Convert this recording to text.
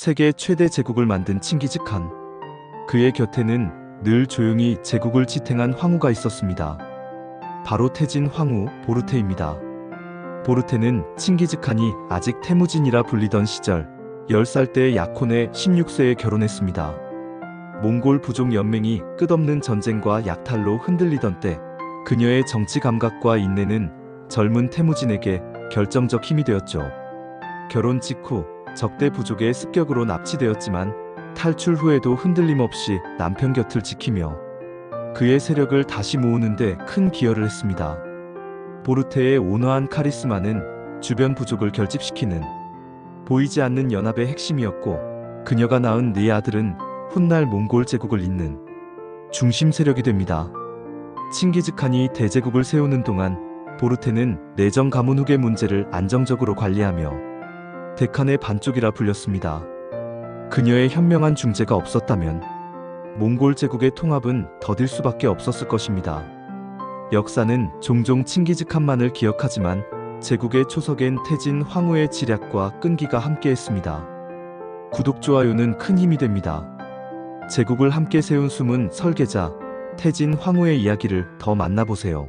세계 최대 제국을 만든 칭기즈칸. 그의 곁에는 늘 조용히 제국을 지탱한 황후가 있었습니다. 바로 태진 황후 보르테입니다. 보르테는 칭기즈칸이 아직 태무진이라 불리던 시절 10살 때 약혼해 16세에 결혼했습니다. 몽골 부족 연맹이 끝없는 전쟁과 약탈로 흔들리던 때 그녀의 정치 감각과 인내는 젊은 태무진에게 결정적 힘이 되었죠. 결혼 직후 적대 부족의 습격으로 납치되었지만 탈출 후에도 흔들림 없이 남편 곁을 지키며 그의 세력을 다시 모으는데 큰 기여를 했습니다. 보르테의 온화한 카리스마는 주변 부족을 결집시키는 보이지 않는 연합의 핵심이었고 그녀가 낳은 네 아들은 훗날 몽골 제국을 잇는 중심 세력이 됩니다. 칭기즈칸이 대제국을 세우는 동안 보르테는 내정 가문 후계 문제를 안정적으로 관리하며 데칸의 반쪽이라 불렸습니다. 그녀의 현명한 중재가 없었다면 몽골 제국의 통합은 더딜 수밖에 없었을 것입니다. 역사는 종종 칭기즈칸만을 기억하지만 제국의 초석엔 태진 황후의 지략과 끈기가 함께했습니다. 구독 좋아요는 큰 힘이 됩니다. 제국을 함께 세운 숨은 설계자 태진 황후의 이야기를 더 만나보세요.